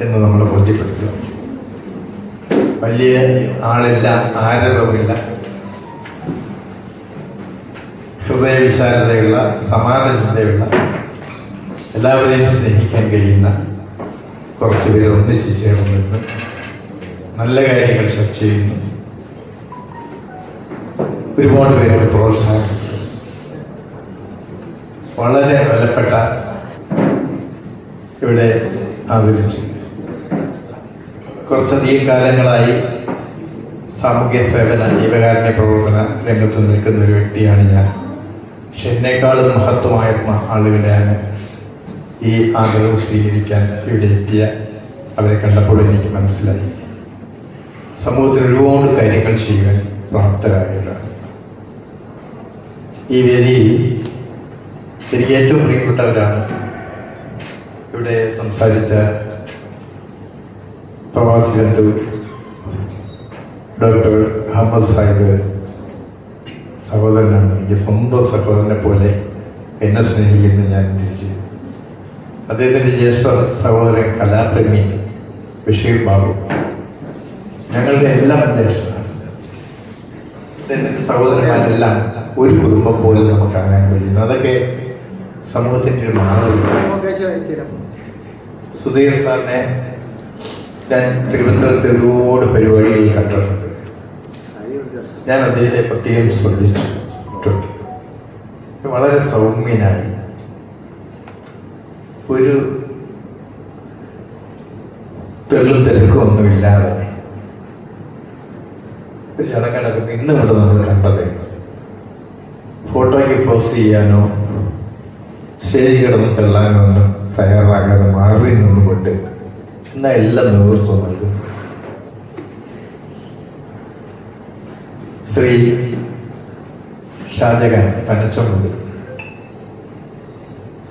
എന്ന് നമ്മൾ ബോധ്യപ്പെടുത്തുക. വലിയ ആളില്ല ആരവമില്ല ഹൃദയവിശാലതയുള്ള സമാനചിന്തയുള്ള എല്ലാവരെയും സ്നേഹിക്കാൻ കഴിയുന്ന കുറച്ച് പേര് ഒന്നിച്ചു ചേർന്നിരുന്നു. നല്ല കാര്യങ്ങൾ ചർച്ച ചെയ്യുന്നു. ഒരുപാട് പേരോട് പ്രോത്സാഹിപ്പിക്കുന്നു. വളരെ വിലപ്പെട്ട ഇവിടെ ആദരിച്ചു കുറച്ചധികം കാലങ്ങളായി സാമൂഹ്യ സേവന ജീവകാരുണ്യ പ്രവർത്തന രംഗത്ത് നിൽക്കുന്ന ഒരു വ്യക്തിയാണ് ഞാൻ. പക്ഷെ എന്നെക്കാളും മഹത്വമായിരുന്ന ആളുകളെയാണ് ഈ ആദരവ് സ്വീകരിക്കാൻ ഇവിടെ എത്തിയ. അവരെ കണ്ടപ്പോൾ എനിക്ക് മനസ്സിലായി. സമൂഹത്തിൽ ഒരുപാട് കാര്യങ്ങൾ ചെയ്യുവാൻ പ്രാപ്തരായവരാണ്. ഈ വേദിയിൽ എനിക്ക് ഏറ്റവും പ്രിയപ്പെട്ടവരാണ് ഇവിടെ സംസാരിച്ച പ്രവാസി ബന്ധു ഡോക്ടർ അഹമ്മദ് സാഹിബ് സഹോദരനാണ്. എനിക്ക് സ്വന്തം സഹോദരനെ പോലെ എന്നെ സ്നേഹിക്കുന്നു ഞാൻ തിരിച്ചു. അദ്ദേഹത്തിന്റെ ജ്യേഷ്ഠ സഹോദരൻ കലാപ്രേമി ബഷീർ ബാബു. ഞങ്ങളുടെ എല്ലാം ജ്യേഷ്ഠനാണ്. അദ്ദേഹത്തിന്റെ സഹോദരന്മാരെല്ലാം ഒരു കുടുംബം പോലും നമുക്ക് കാണാൻ കഴിയുന്നു അതൊക്കെ സമൂഹത്തിന്റെ ഒരു മാതൃക. സുധീർ സാറിനെ ഞാൻ തിരുവനന്തപുരത്ത് ഒരുപാട് പരിപാടികൾ കണ്ടിട്ടുണ്ട്. ഞാൻ അദ്ദേഹത്തെ പ്രത്യേകം ശ്രദ്ധിച്ചിട്ടുണ്ട്. വളരെ സൗമ്യനായി. ഒരു തെള്ളും തിരക്കും ഒന്നുമില്ലാതെ ഇന്ന് കൊണ്ട് നമ്മൾ കണ്ടത് ഫോട്ടോയ്ക്ക് പോസ്റ്റ് ചെയ്യാനോ സ്റ്റേജ് കിടന്ന് തള്ളാനോ ഒന്നും തയ്യാറാകാതെ മാറി നിന്നുകൊണ്ട് എന്നാൽ എല്ലാം നേതൃത്വം നൽകും ശ്രീ ഷാജഹാൻ പനച്ചമുണ്ട്.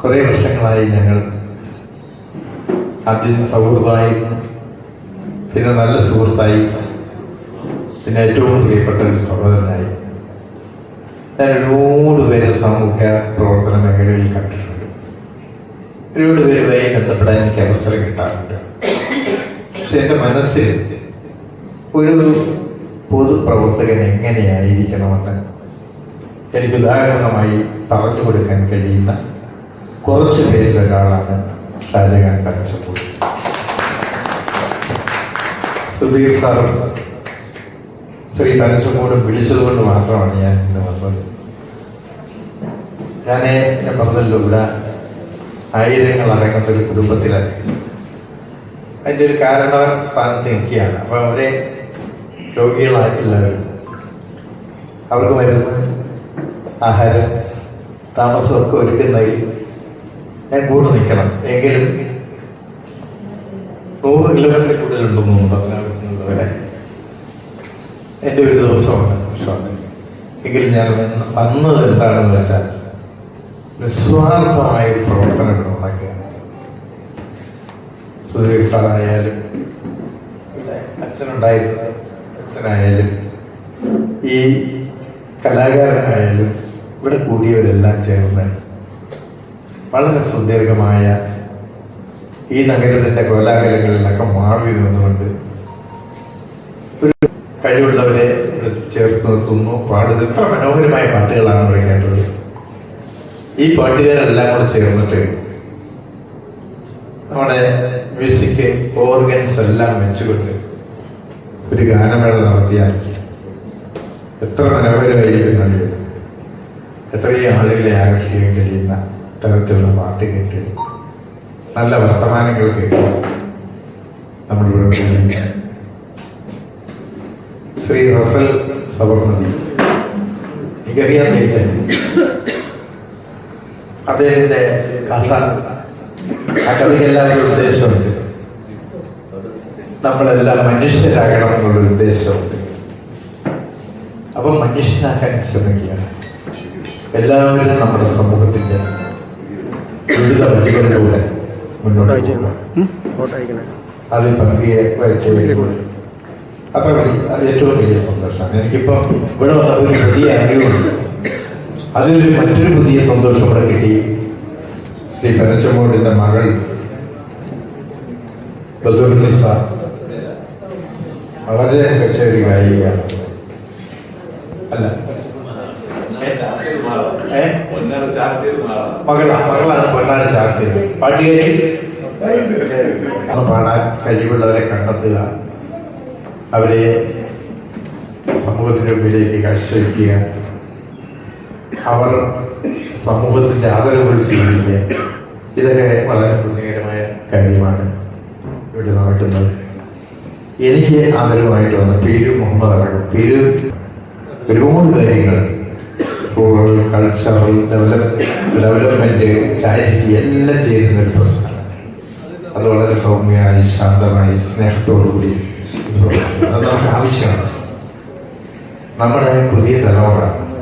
കുറേ വർഷങ്ങളായി ഞങ്ങൾ ആദ്യം സൗഹൃദമായിരുന്നു. പിന്നെ നല്ല സുഹൃത്തായി. പിന്നെ ഏറ്റവും പ്രിയപ്പെട്ട ഒരു സഹോദരനായി. ഞാൻ ഒരുപാട് പേര് സാമൂഹ്യ പ്രവർത്തന മേഖലയിൽ കണ്ടിട്ടുണ്ട്. ഒരുപാട് പേരുമായി ബന്ധപ്പെടാൻ എനിക്ക് അവസരം കിട്ടാറുണ്ട്. പക്ഷെ എന്റെ മനസ്സിൽ ഒരു പൊതുപ്രവർത്തകൻ എങ്ങനെയായിരിക്കണമെന്ന് എനിക്ക് ഉദാഹരണമായി പറഞ്ഞു കൊടുക്കാൻ കഴിയുന്ന കുറച്ച് പേരിൽ ഒരാളാണ് ഷാജഹാൻ കടച്ചപ്പോൾ സുധീർ സാറും ശ്രീ പനച്ചമൂടും വിളിച്ചതുകൊണ്ട് മാത്രമാണ് ഞാൻ ഇന്ന് വന്നത്. ഞാൻ ഞാൻ പറഞ്ഞല്ലോ ഇവിടെ ആയിരങ്ങൾ അടങ്ങുന്ന ഒരു കുടുംബത്തിലാണ് അതിന്റെ ഒരു കാരണ സ്ഥാനത്ത് നിൽക്കുകയാണ് അപ്പോൾ അവരെ രോഗികളായിട്ടുള്ളവരും അവർക്ക് മരുന്ന് ആഹാരം താമസമൊക്കെ ഒരുക്കുന്നതിൽ ഞാൻ കൂടെ നിൽക്കണം. എങ്കിലും നൂറ് കിലോമീറ്റർ കൂടുതലുണ്ടെന്ന് പറഞ്ഞവരെ എന്റെ ഒരു ദിവസമാണ് എങ്കിലും ഞാൻ വന്ന- വന്നത് എന്താണെന്ന് വെച്ചാൽ നിസ്വാർത്ഥമായ ഒരു പ്രവർത്തനം ഉണ്ടാക്കുകയാണ് സുധീർ അച്ഛനുണ്ടായിരുന്നു അച്ഛനായാലും ഈ കലാകാരനായാലും ഇവിടെ കൂടിയവരെല്ലാം ചേർന്ന് വളരെ സുദീർഘമായ ഈ നഗരത്തിന്റെ കോലാഹലങ്ങളിലൊക്കെ മാറി നിന്നുകൊണ്ട് ഒരു കഴിവുള്ളവരെ ചേർത്ത് നിർത്തുന്നു. പാടുന്നത് ഇത്ര മനോഹരമായ പാട്ടുകളാണ് ഇവിടെ ഈ പാട്ടുകാരെല്ലാം കൂടെ ചേർന്നിട്ട് നമ്മുടെ മ്യൂസിക് ഓർഗൻസ് എല്ലാം വെച്ചുകൊണ്ട് ഒരു ഗാനമേള നടത്തിയാൽ എത്ര മനോഹരമായിരിക്കും അറിയോ എത്രയും ആളുകളെ ആകർഷിക്കാൻ കഴിയുന്ന തരത്തിലുള്ള പാട്ട് കേട്ട് നല്ല വർത്തമാനങ്ങൾ കേട്ട് നമ്മളിവിടെ ശ്രീ റസൽ സബർമതി എനിക്കറിയാൻ കഴിയില്ല അദ്ദേഹത്തിന്റെ കഥ ആ കഥയ്ക്കെല്ലാം ഒരു ഉദ്ദേശമുണ്ട്. നമ്മളെല്ലാം മനുഷ്യരാകണം എന്നുള്ളൊരു ഉദ്ദേശമുണ്ട്. അപ്പൊ മനുഷ്യനാക്കാൻ ശ്രമിക്കുകയാണ്. എല്ലാവരും നമ്മുടെ സമൂഹത്തിന്റെ വിവിധ വഴികളിലൂടെ മുന്നോട്ട് അതിൽ പങ്കിയെ അത്ര വലിയ ഏറ്റവും വലിയ സന്തോഷമാണ്. എനിക്കിപ്പം ഇവിടെ വന്നപ്പോൾ ഒരു പുതിയ അറിവുണ്ട് അതിലൊരു മറ്റൊരു പുതിയ സന്തോഷം ഇവിടെ കിട്ടി. ശ്രീ പനച്ചമോടിന്റെ മകൾ ബദുർനിസ. വളരെ മികച്ച ഒരു ഗായികയാണ് അല്ല. ഏ? മകളാ മകളാണ് പൊന്നാട് ചാർത്തിയത് പാട്ടുകാരി? പാടാൻ കഴിവുള്ളവരെ കണ്ടെത്തുക. അവരെ സമൂഹത്തിന് മുമ്പിലേക്ക് കാഴ്ചവെക്കുക. അവർ സമൂഹത്തിന്റെ ആദരവ് സ്വീകരിക്കുക ഇതൊക്കെ വളരെ പുണ്യകരമായ കാര്യമാണ്. ഇവിടെ നടക്കുന്നത് എനിക്ക് ആദരവായിട്ട് വന്ന പേര് മുഹമ്മദ് അടക്കം പേര് ഒരുപാട് കാര്യങ്ങൾ. ഇപ്പോൾ കൾച്ചറൽ ഡെവലപ്പ് ഡെവലപ്മെന്റ് ചാരിറ്റി എല്ലാം ചെയ്യുന്ന ഒരു പ്രശ്നമാണ്. അത് വളരെ സൗമ്യമായി ശാന്തമായി സ്നേഹത്തോടുകൂടി. അത് നമുക്ക് ആവശ്യമാണ്. നമ്മുടെ പുതിയ തലമുറ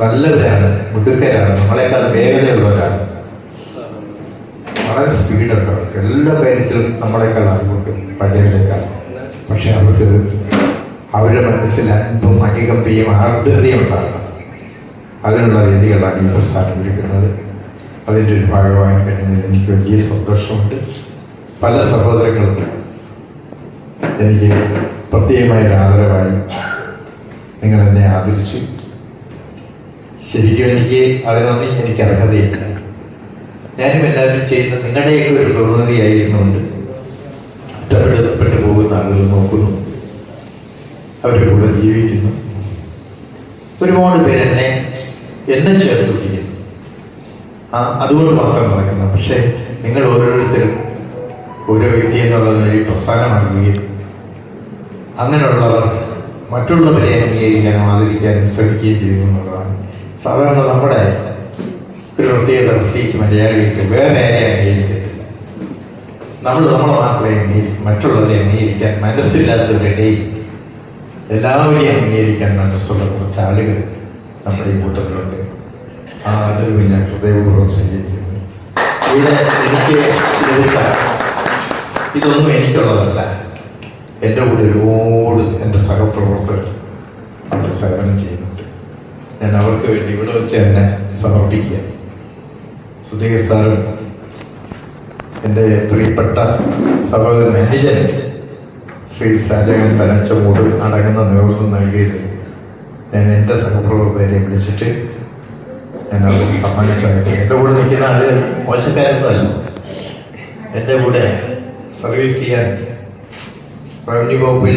നല്ലവരാണ് മിടുക്കരാണ് നമ്മളെക്കാൾ വേഗതയുള്ളവരാണ്. വളരെ സ്പീഡുണ്ട് അവർക്ക്. എല്ലാ കാര്യത്തിലും നമ്മളെക്കാൾ അറിവുണ്ട് പഴയതിനേക്കാൾ പക്ഷെ അവർക്ക് അവരുടെ മനസ്സിൽ അല്പം അധികം ആർദ്രതയും ഉണ്ടാകണം അതിനുള്ള രീതികളാണ് ഈ പ്രസ്ഥാനം വിളിക്കുന്നത് അതിന്റെ ഒരു ഭാഗമായി കഴിഞ്ഞതിൽ എനിക്ക് വലിയ സന്തോഷമുണ്ട്. പല സഹോദരങ്ങളും എനിക്ക് പ്രത്യേകമായ ഒരു ആദരവായി നിങ്ങൾ എന്നെ ആദരിച്ചു. ശരിക്കും എനിക്ക് അതിനൊന്നും എനിക്ക് അർഹതയില്ല. ഞാനും എല്ലാവരും ചെയ്യുന്ന നിങ്ങളുടെയൊക്കെ ഒരു പ്രതിനിധിയായിരുന്നുണ്ട് ഒറ്റപ്പെട്ടപ്പെട്ടു പോകുന്ന ആളുകൾ നോക്കുന്നു. അവരുടെ കൂടെ ജീവിക്കുന്നു. ഒരുപാട് പേര് എന്നെ ചേർത്ത് പിടിക്കുന്നു. ആ അതുകൊണ്ട് മാത്രം നടക്കുന്ന പക്ഷേ നിങ്ങൾ ഓരോരുത്തരും ഓരോ വ്യക്തി എന്നുള്ള നിലയിൽ പ്രസ്ഥാനമാകുകയും അങ്ങനെയുള്ളവർ മറ്റുള്ളവരെ അംഗീകരിക്കാനും ആദരിക്കാനും ശ്രമിക്കുകയും ചെയ്യുന്നു എന്നുള്ളതാണ്. സാധാരണ നമ്മുടെ ഒരു പ്രത്യേകത പ്രത്യേകിച്ച് മലയാളികൾക്ക് വേറെ നമ്മൾ നമ്മളെ മാത്രമേ അംഗീകരിക്കും മറ്റുള്ളവരെ അംഗീകരിക്കാൻ മനസ്സില്ലാത്തവരുടെ എല്ലാവരെയും അംഗീകരിക്കാൻ മനസ്സുള്ള കുറച്ച് ആളുകൾ നമ്മുടെ ഈ കൂട്ടത്തിലുണ്ട്. ആ അതിൽ ഞാൻ ഹൃദയപൂർവം സ്വീകരിക്കുന്നു. ഇവിടെ എനിക്ക് ഇതൊന്നും എനിക്കുള്ളതല്ല. എന്റെ കൂടെ ഒരുപാട് എന്റെ സഹപ്രവർത്തകർ അവിടെ സേവനം ചെയ്യുന്നുണ്ട് ഞാൻ അവർക്ക് വേണ്ടി ഇവിടെ വെച്ച് എന്നെ സമർപ്പിക്കുക. സുധീർ സാറും എന്റെ പ്രിയപ്പെട്ട സഹോദരൻ അനുജൻ ശ്രീ ഷാജകൻ പനച്ചമൂട് അടങ്ങുന്ന നേതൃത്വം നൽകിയത് ഞാൻ എന്റെ സഹപ്രവർത്തകരെ വിളിച്ചിട്ട് ഞാൻ അവർക്ക് സമ്മാനിച്ചത് എന്റെ കൂടെ നിൽക്കുന്ന ആൾ മോശക്കാരൊന്നുമല്ല. എന്റെ കൂടെ സർവീസ് ചെയ്യാൻ റവന്യൂ വകുപ്പിൽ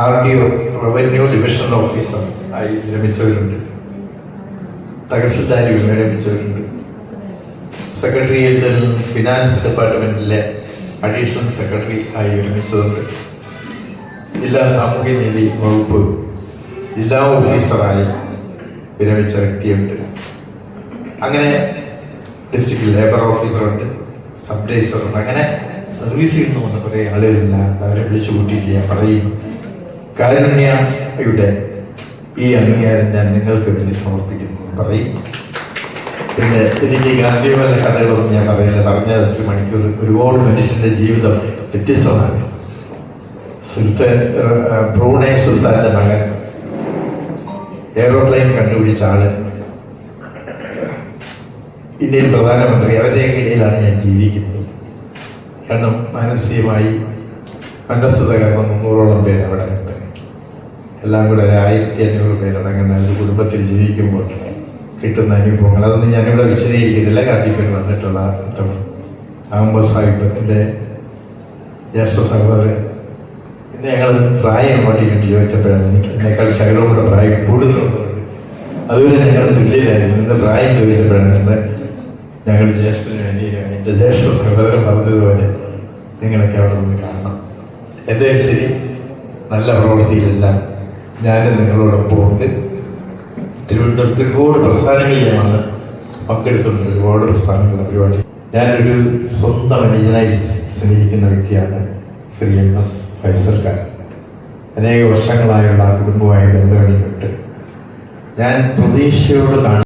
R D O revenue divisional officer ആയി വിരമിച്ചവരുണ്ട് തഹസിൽദാരി വിരമിച്ചവരുണ്ട് സെക്രട്ടേറിയറ്റിൽ ഫിനാൻസ് ഡിപ്പാർട്ട്മെന്റിലെ അഡീഷണൽ സെക്രട്ടറി ആയി വിരമിച്ചതുണ്ട് ജില്ലാ സാമൂഹ്യനീതി വകുപ്പ് ജില്ലാ ഓഫീസറായി വിരമിച്ച വ്യക്തിയുണ്ട്. അങ്ങനെ ഡിസ്ട്രിക്ട് ലേബർ ഓഫീസറുണ്ട് സബ് രജിസ്റ്ററുണ്ട് അങ്ങനെ സർവീസ് ചെയ്യുന്നു വന്ന കുറേ ആളുകളില്ല. അവരെ വിളിച്ചു കൂട്ടിയിട്ട് ഞാൻ പറയും കാരുണ്യയുടെ ഈ അംഗീകാരം ഞാൻ നിങ്ങൾക്ക് വേണ്ടി സമർപ്പിക്കുന്നു. പറയും. പിന്നെ എനിക്ക് ഗാന്ധിമാരുടെ കഥകളൊന്നും ഞാൻ പറയില്ല. പറഞ്ഞ ഒരു മണിക്കൂർ ഒരുപാട് മനുഷ്യന്റെ ജീവിതം വ്യത്യസ്തമാണ്. സുൽത്താൻ ബ്രൂണൈ സുൽത്താന്റെ മകൻ എയ്റോപ്ലെയിൻ കണ്ടുപിടിച്ച ആൾ. ഇന്ത്യൻ പ്രധാനമന്ത്രി അവരുടെയൊക്കെ ഇടയിലാണ് ഞാൻ ജീവിക്കുന്നത്. കാരണം മാനസികമായി മനസ്സുത കാരണം മുന്നൂറോളം പേര് അവിടെ എല്ലാം കൂടെ ഒരു ആയിരത്തി അഞ്ഞൂറ് പേരടങ്ങുന്ന ഒരു കുടുംബത്തിൽ ജീവിക്കുമ്പോൾ കിട്ടുന്ന അനുഭവങ്ങൾ അതൊന്നും ഞാനിവിടെ വിശദീകരിക്കുന്നില്ല. കാട്ടിപ്പേർ വന്നിട്ടുള്ള അഹമ്മദ് സാഹിബ് എന്റെ ജ്യേഷ്ഠ സഹോദരൻ. ഇന്ന് ഞങ്ങൾ പ്രായം വേണ്ടി വേണ്ടി ചോദിച്ചപ്പോഴാണ് എനിക്ക് എന്നെക്കാൾ ശകലമുള്ള പ്രായം കൂടുതലുള്ളത്. അതുപോലെ ഞങ്ങൾ തുല്യരായിരുന്നു. ഇന്ന് പ്രായം ചോദിച്ചപ്പോഴാണ് ഇന്ന് ഞങ്ങൾ ജ്യേഷ്ഠന് വേണ്ടി എന്റെ ജ്യേഷ്ഠ സഹോദരൻ പറഞ്ഞതുപോലെ നിങ്ങളൊക്കെ അവിടെ നിന്ന് കാണണം. എന്തായാലും ശരി നല്ല പ്രവൃത്തിയിലെല്ലാം ഞാനും നിങ്ങളോടൊപ്പം ഉണ്ട്. തിരുവനന്തപുരത്ത് ഒരുപാട് പ്രസ്ഥാനങ്ങൾ ഞാൻ വന്ന് പങ്കെടുത്തിട്ടുണ്ട്. ഒരുപാട് പ്രസ്ഥാനങ്ങൾ പരിപാടി. ഞാനൊരു സ്വന്തം അനുജനായി സ്നേഹിക്കുന്ന വ്യക്തിയാണ് ശ്രീ എം എസ് ഫൈസർക്കാർ അനേക വർഷങ്ങളായുള്ള ആ കുടുംബവുമായി ബന്ധപ്പെട്ടിട്ടുണ്ട്. ഞാൻ പ്രതീക്ഷയോട് കാണും.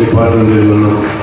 ഡിപ്പാർട്ട്മെന്റിൽ നിന്നും